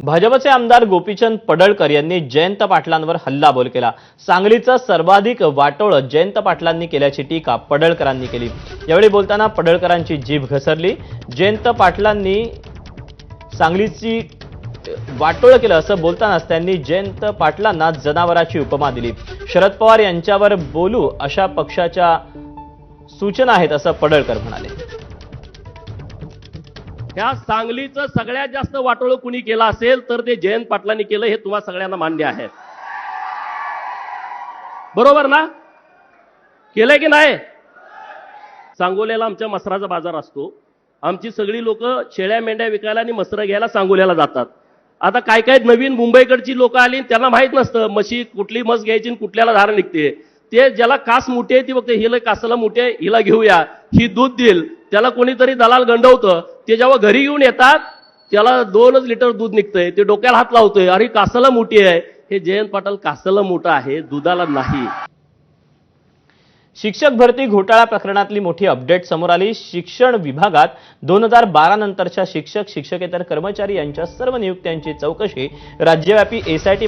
भाजपचे आमदार गोपीचंद पडळकर यांनी जयंत पाटलांवर हल्लाबोल केला. सांगलीचं सर्वाधिक वाटोळ जयंत पाटलांनी केल्याची टीका पडळकरांनी केली. यावेळी बोलताना पडळकरांची जीभ घसरली. जयंत पाटलांनी सांगलीची वाटोळ केलं असं बोलतानाच त्यांनी जयंत पाटलांना जनावराची उपमा दिली. शरद पवार यांच्यावर बोलू अशा पक्षाच्या सूचना आहेत असं पडळकर म्हणाले. ह्या सांगलीचं सगळ्यात जास्त वाटोळं कुणी केलं असेल तर ते जयंत पाटलांनी केलं हे तुम्हा सगळ्यांना मान्य आहे. बरोबर ना? केलंय की नाही? सांगोल्याला आमच्या मसराचा बाजार असतो. आमची सगळी लोक शेळ्या मेंढ्या विकायला आणि मसरं घ्यायला सांगोल्याला जातात. आता काय काय नवीन मुंबईकडची लोक आली आणि त्यांना माहीत नसतं म्हशी कुठली मस घ्यायची आणि कुठल्याला धार निघते. ते ज्याला कास मोठी आहे ती बघते हिला कासाला मोठी आहे हिला घेऊया ही दूध देईल. त्याला कोणीतरी दलाल गंडवतं ते जेव्हा घरी येऊन येतात त्याला दोनच लिटर दूध निघतंय ते डोक्याला हात लावतोय अरे कासाला मोठी आहे. हे जयंत पाटील कासाला मोठं आहे दुधाला नाही. शिक्षक भरती घोटाळा प्रकरणातली मोठी अपडेट समोर आली. शिक्षण विभागात दोन हजार बारा नंतरच्या शिक्षक शिक्षकेतर कर्मचारी यांच्या सर्व नियुक्त्यांची चौकशी राज्यव्यापी एसआयटी